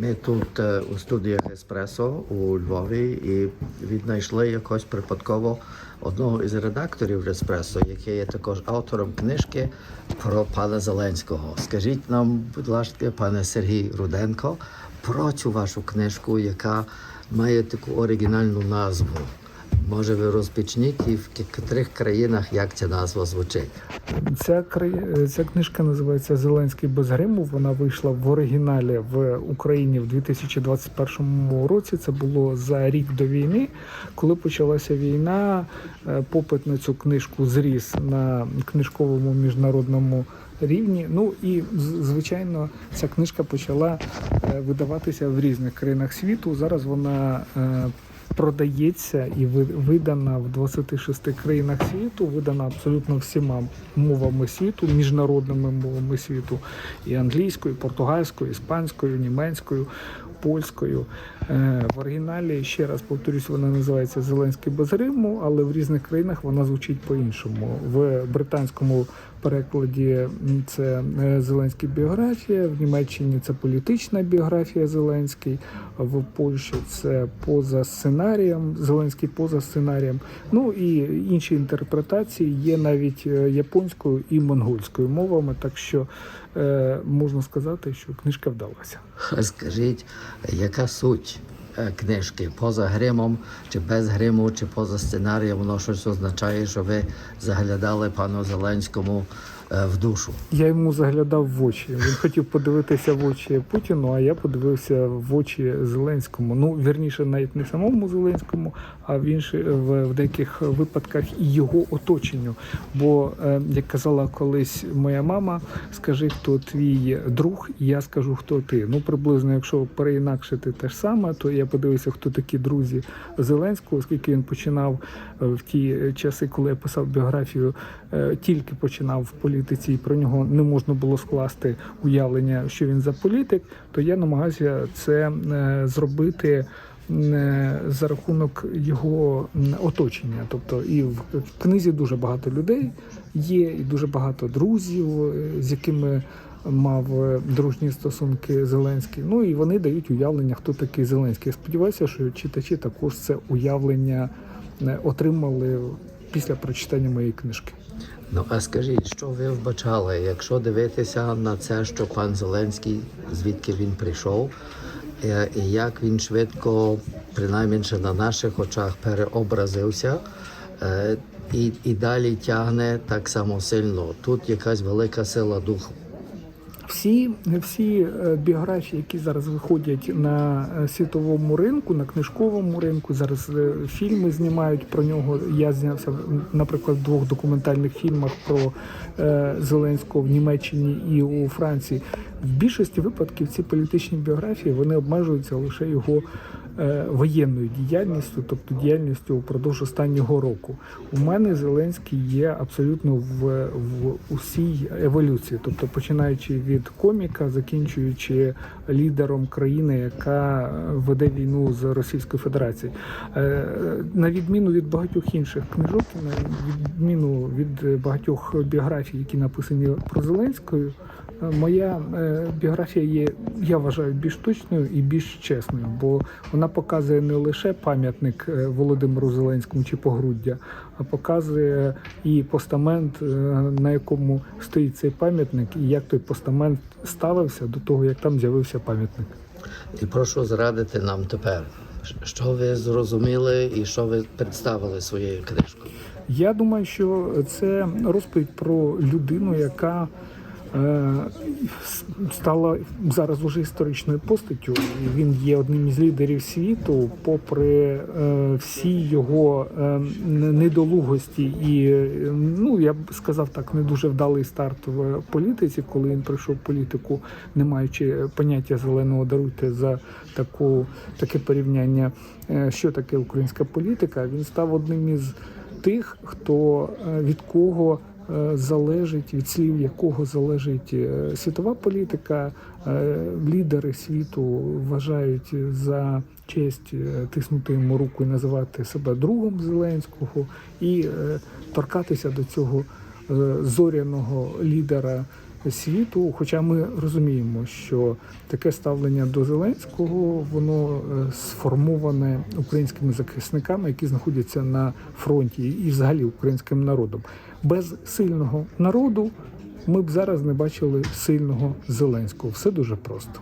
Ми тут е, у студіях Еспресо у Львові і віднайшли якось припадково одного із редакторів Еспресо, який є також автором книжки про пана Зеленського. Скажіть нам, будь ласка, пане Сергій Руденко, про цю вашу книжку, яка має таку оригінальну назву. Може, ви розпочніть і в котрих країнах як ця назва звучить? Ця кри- ця книжка називається Зеленський без гриму. Вона вийшла в оригіналі в Україні в 2021 році. Це було за рік до війни. Коли почалася війна, е, попит на цю книжку зріс на книжковому міжнародному рівні. Ну і звичайно, ця книжка почала е, видаватися в різних країнах світу. Зараз вона е, продається і ви- видана в 26 країнах світу, видана абсолютно всіма мовами світу, міжнародними мовами світу, і англійською, і португальською, іспанською, німецькою, польською. Е, В оригіналі ще раз повторюсь, вона називається Зеленський без Риму, але в різних країнах вона звучить по-іншому. В британському перекладі це е, Зеленський біографія, в Німеччині це політична біографія Зеленський, в Польщі це поза сценарієм, Зеленський поза сценарієм. Ну і інші інтерпретації є навіть е, японською і монгольською мовами, так що можна сказати, що книжка вдалася. Скажіть, яка суть е, книжки? Поза гримом, чи без гриму, чи поза сценарієм, воно щось означає, що ви заглядали пану Зеленському в душу. Я йому заглядав в очі. Він хотів подивитися в очі Путіну, а я подивився в очі Зеленському. Ну, вірніше, навіть не самому Зеленському, а в інші в, в деяких випадках і його оточенню. Бо, як казала колись моя мама, скажи, хто твій друг, і я скажу, хто ти. Ну, приблизно, якщо переінакшити те ж саме, то я подивився, хто такі друзі Зеленського, оскільки він починав е, в ті часи, коли я писав біографію, е, тільки починав в політиці, і про нього не можна було скласти уявлення, що він за політик, то я намагався це е, зробити. За рахунок його оточення, тобто і в книзі дуже багато людей є, і дуже багато друзів, з якими мав е, дружні стосунки Зеленський. Ну і вони дають уявлення, хто такий Зеленський. Я сподіваюся, що читачі також це уявлення е, отримали після прочитання моєї книжки. Ну а скажіть, що ви вбачали, якщо дивитися на це, що пан Зеленський, звідки він прийшов, е, і як він швидко, принаймні на наших очах, переобразився і, і далі тягне так само сильно. Тут якась велика сила духу. Всі, всі е, біографії, які зараз виходять на е, світовому ринку, на книжковому ринку, зараз е, фільми знімають про нього. Я знявся, наприклад, в двох документальних фільмах про Зеленського в Німеччині і у Франції. В більшості випадків ці політичні біографії вони обмежуються лише його воєнною діяльністю, тобто діяльністю упродовж останнього року. У мене Зеленський є абсолютно в, в усій еволюції, тобто починаючи від коміка, закінчуючи лідером країни, яка веде війну з Російською Федерацією. Е, На відміну від багатьох інших книжок, на відміну від багатьох біографій, які написані про Зеленською. Моя е, біографія є, я вважаю, більш точною і більш чесною, бо вона показує не лише пам'ятник е, Володимиру Зеленському чи погруддя, а показує і постамент, е, на якому стоїть цей пам'ятник, і як той постамент ставився до того, як там з'явився пам'ятник. І прошу зрадити нам тепер, що ви зрозуміли і що ви представили своєю книжкою. Я думаю, що це розповідь про людину, яка стала зараз уже історичною постаттю. Він є одним із лідерів світу, попри е, всі його е, недолугості і е, ну я б сказав так, не дуже вдалий старт в політиці, коли він прийшов в політику, не маючи поняття зеленого даруйте за таку таке порівняння, е, що таке українська політика. Він став одним із тих, хто е, від кого е, залежить, від слів якого залежить е, світова політика. Е, Лідери світу вважають за честь е, тиснути йому руку і називати себе другом Зеленського, і е, торкатися до цього е, зоряного лідера світу. Хоча ми розуміємо, що таке ставлення до Зеленського воно е, сформоване українськими захисниками, які знаходяться на фронті, і взагалі українським народом. Без сильного народу ми б зараз не бачили сильного Зеленського. Все дуже просто.